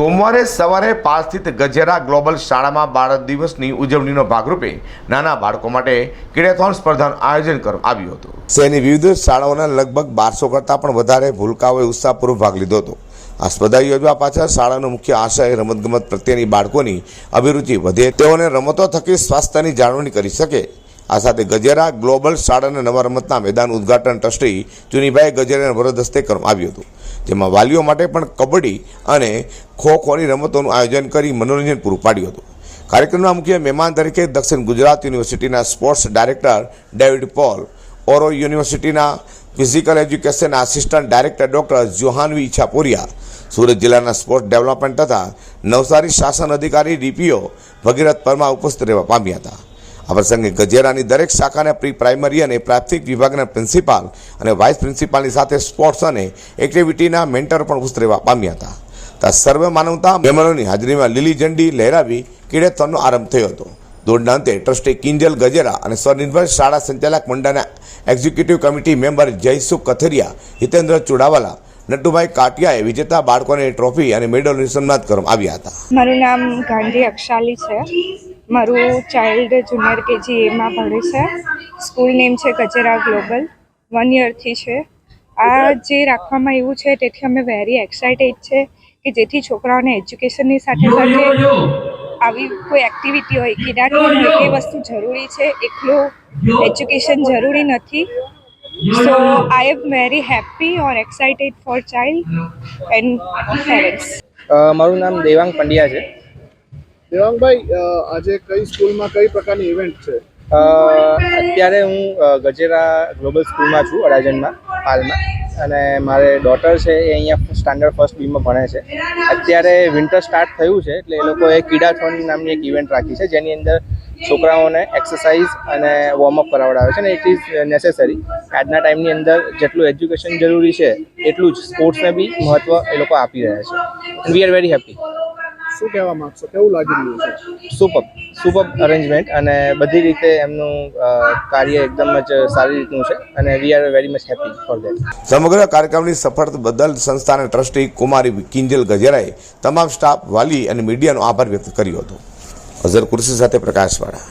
સોમવારે સવારે પાલ સ્થિત ગજેરા ગ્લોબલ શાળામાં બાળક દિવસની ઉજવણીનો ભાગરૂપે નાના બાળકો માટે ક્રીડાથોન સ્પર્ધાનું આયોજન કરવામાં આવ્યું હતું. શહેરની વિવિધ શાળાઓના લગભગ બારસો કરતાં પણ વધારે ભૂલકાઓએ ઉત્સાહપૂર્વક ભાગ લીધો હતો. આ સ્પર્ધા યોજવા પાછળ શાળાનો મુખ્ય આશય રમતગમત પ્રત્યેની બાળકોની અભિરુચિ વધે, તેઓને રમતો થકી સ્વાસ્થ્યની જાળવણી કરી શકે. આ સાથે ગજેરા ગ્લોબલ શાળાના નવા રમતના મેદાન ઉદ્ઘાટન ટ્રસ્ટી ચુનીભાઈ ગજેરાના વરદ હસ્તે કરવામાં આવ્યું હતું. જેમાં વાલીઓ માટે પણ કબડ્ડી અને ખો ખોની રમતોનું આયોજન કરી મનોરંજન પૂરું પાડ્યું હતું. કાર્યક્રમના મુખ્ય મહેમાન તરીકે દક્ષિણ ગુજરાત યુનિવર્સિટીના sports director David Paul, Auro યુનિવર્સિટીના physical education assistant director doctor Johanvi Chhaporiya, Surat જિલ્લાના સ્પોર્ટ્સ ડેવલપમેન્ટ તથા નવસારી શાસન અધિકારી ડીપીઓ ભગીરથ પરમા ઉપસ્થિત રહેવા પામ્યા હતા. આ પ્રસંગે ગજેરાની દરેક શાખાના પ્રી પ્રાઇમરી અને પ્રાથમિક વિભાગના પ્રિન્સિપાલ અને વાઇસ પ્રિન્સિપાલની સાથે સ્પોર્ટ્સ અને એક્ટિવિટીના મેન્ટર પણ ઉતરેવા પામ્યા હતા. ત્યાં સર્વે માનવતા મહેમાનોની હાજરીમાં લીલી ઝંડી લહેરાવી કિડેથોનનો આરંભ થયો હતો. દોડના અંતે ટ્રસ્ટી કિંજલ ગજેરા અને સ્વનિર્ભર શાળા સંચાલક મંડળના executive committee member Jaysukh Kathariya, Hitendra Chudawala, Natubhai કાટિયાએ વિજેતા બાળકોને ટ્રોફી અને મેડલની સન્માનિત કરવામાં આવ્યા હતા. મારું નામ ગાંધી અક્ષાલી છે. મારું ચાઇલ્ડ જુનિયર કેજી એમાં ભણે છે. સ્કૂલ નેમ છે કચેરા ગ્લોબલ વન યરથી છે. આ જે રાખવામાં આવ્યું છે તેથી અમે વેરી એક્સાઇટેડ છે કે જેથી છોકરાઓને એજ્યુકેશનની સાથે સાથે આવી કોઈ એક્ટિવિટી હોય કિડાટોન હોય એ વસ્તુ જરૂરી છે એકલું એજ્યુકેશન જરૂરી નથી. So I am very happy or excited for child and parents મારું નામ દેવાંગ પંડ્યા છે. દેવાંગભાઈ આજે કઈ સ્કૂલમાં કઈ પ્રકારની ઇવેન્ટ છે? અત્યારે હું ગજેરા ગ્લોબલ સ્કૂલમાં છું, અડાજણમાં, હાલમાં. અને મારે ડોટર છે, એ અહીંયા સ્ટાન્ડર્ડ ફર્સ્ટ બીમાં ભણે છે. અત્યારે વિન્ટર સ્ટાર્ટ થયું છે, એટલે એ લોકોએ કીડાથોન નામની એક ઇવેન્ટ રાખી છે, જેની અંદર છોકરાઓને એક્સરસાઇઝ અને વોર્મઅપ કરાવડાવે છે ને ઇટ ઇઝ નેસેસરી આજના ટાઈમની અંદર જેટલું એજ્યુકેશન જરૂરી છે, એટલું જ સ્પોર્ટ્સને બી મહત્ત્વ એ લોકો આપી રહ્યા છે. વી આર વેરી હેપી શું કહેવા માંગશો? કેવું લાગી રહ્યું છે? સુપર સુપર અરેન્જમેન્ટ અને બધી રીતે એમનું કાર્ય એકદમ જ સારી રીતનું છે અને we are very much happy for that સમગ્ર કાર્યક્રમની સફળતા બદલ સંસ્થાના ટ્રસ્ટી કુમારી કિંજલ ગજેરાએ તમામ સ્ટાફ વાલી અને મીડિયાનો આભાર વ્યક્ત કર્યો હતો. અઝર કુર્સી સાથે પ્રકાશવાળા.